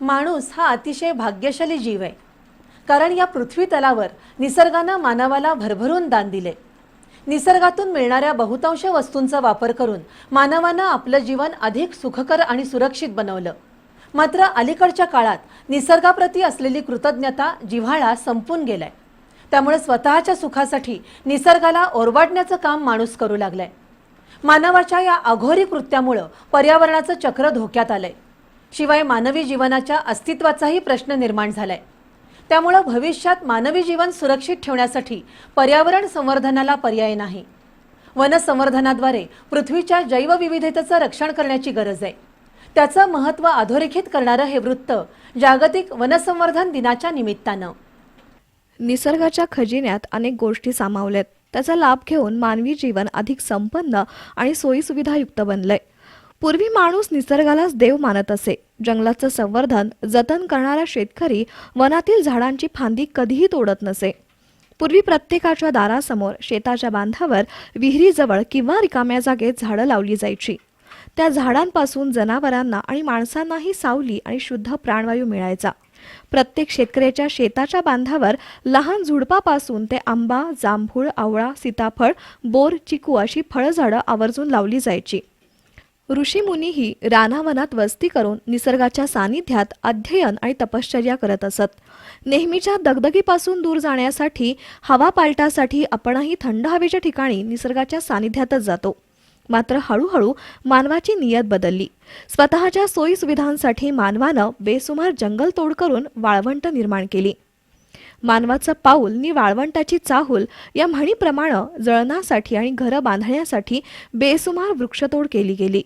माणूस हा अतिशय भाग्यशाली जीव आहे. कारण या पृथ्वी तलावर निसर्गानं मानवाला भरभरून दान दिले. निसर्गातून मिळणाऱ्या बहुतांश वस्तूंचा वापर करून मानवानं आपलं जीवन अधिक सुखकर आणि सुरक्षित बनवलं. मात्र अलीकडच्या काळात निसर्गाप्रती असलेली कृतज्ञता जिव्हाळा संपून गेलाय. त्यामुळे स्वतःच्या सुखासाठी निसर्गाला ओरबाडण्याचं काम माणूस करू लागलाय. मानवाच्या या अघोरी कृत्यामुळं पर्यावरणाचं चक्र धोक्यात आलंय. शिवाय मानवी जीवनाच्या अस्तित्वाचाही प्रश्न निर्माण झालाय. त्यामुळं भविष्यात मानवी जीवन सुरक्षित ठेवण्यासाठी पर्यावरण संवर्धनाला पर्याय नाही. वनसंवर्धनाद्वारे पृथ्वीच्या जैवविविधतेचं रक्षण करण्याची गरज आहे. त्याचं महत्त्व अधोरेखित करणारं हे वृत्त जागतिक वनसंवर्धन दिनाच्या निमित्तानं. निसर्गाच्या खजिन्यात अनेक गोष्टी सामावल्यात. त्याचा लाभ घेऊन मानवी जीवन अधिक संपन्न आणि सोयीसुविधायुक्त बनलंय. पूर्वी माणूस निसर्गालाच देव मानत असे. जंगलाचं संवर्धन जतन करणारा शेतकरी वनातील झाडांची फांदी कधीही तोडत नसे. पूर्वी प्रत्येकाच्या दारासमोर शेताच्या बांधावर विहिरीजवळ किंवा रिकाम्या जागेत झाडं लावली जायची. त्या झाडांपासून जनावरांना आणि माणसांनाही सावली आणि शुद्ध प्राणवायू मिळायचा. प्रत्येक शेतकऱ्याच्या शेताच्या बांधावर लहान झुडपापासून ते आंबा जांभूळ आवळा सीताफळ बोर चिकू अशी फळझाडं आवर्जून लावली जायची. ऋषीमुनीही रानावनात वस्ती करून निसर्गाच्या सानिध्यात अध्ययन आणि तपश्चर्या करत असत. नेहमीच्या दगदगीपासून दूर जाण्यासाठी हवा पालटासाठी आपणही थंड हवेच्या ठिकाणी निसर्गाच्या सानिध्यातच जातो. मात्र हळूहळू मानवाची नियत बदलली. स्वतःच्या सोयीसुविधांसाठी मानवानं बेसुमार जंगलतोड करून वाळवंट निर्माण केली. मानवाचं पाऊल नि वाळवंटाची चाहूल या म्हणीप्रमाणे जळणासाठी आणि घरं बांधण्यासाठी बेसुमार वृक्षतोड केली गेली.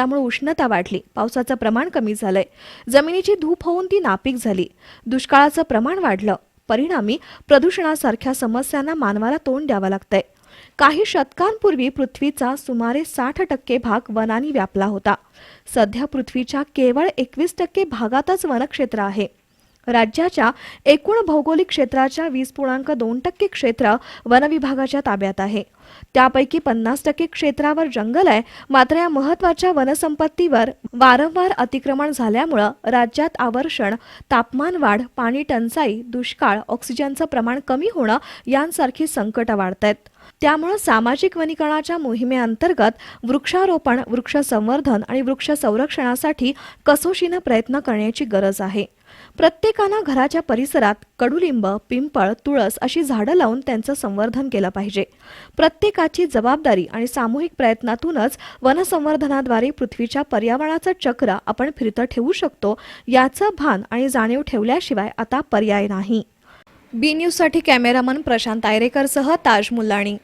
त्यामुळे उष्णता वाढली. पावसाचं प्रमाण कमी झालंय. जमिनीची धूप होऊन ती नापीक झाली. दुष्काळाचं प्रमाण वाढलं. परिणामी प्रदूषणासारख्या समस्यांना मानवाला तोंड द्यावं लागतंय. काही शतकांपूर्वी पृथ्वीचा सुमारे साठ टक्के भाग वनानी व्यापला होता. सध्या पृथ्वीच्या केवळ एकवीस टक्के भागातच वनक्षेत्र आहे. राज्याच्या एकूण भौगोलिक क्षेत्राच्या वीस पूर्णांक दोन टक्के क्षेत्र वनविभागाच्या ताब्यात आहे. त्यापैकी पन्नास टक्के क्षेत्रावर जंगल आहे. मात्र या महत्त्वाच्या वनसंपत्तीवर वारंवार अतिक्रमण झाल्यामुळं राज्यात आवर्षण तापमान वाढ पाणी टंचाई दुष्काळ ऑक्सिजनचं प्रमाण कमी होणं यांसारखी संकटं वाढत आहेत त्यामुळं सामाजिक वनीकरणाच्या मोहिमेअंतर्गत वृक्षारोपण वृक्ष संवर्धन आणि वृक्ष संरक्षणासाठी कसोशीनं प्रयत्न करण्याची गरज आहे. प्रत्येकानं घराच्या परिसरात कडुलिंब पिंपळ तुळस अशी झाडं लावून त्यांचं संवर्धन केलं पाहिजे. प्रत्येकाची जबाबदारी आणि सामूहिक प्रयत्नातूनच वनसंवर्धनाद्वारे पृथ्वीच्या पर्यावरणाचं चक्र आपण फिरतं ठेवू शकतो याचं भान आणि जाणीव ठेवल्याशिवाय आता पर्याय नाही. बी न्यूजसाठी कॅमेरामन प्रशांत आयरेकरसह ताज मुल्लाणी.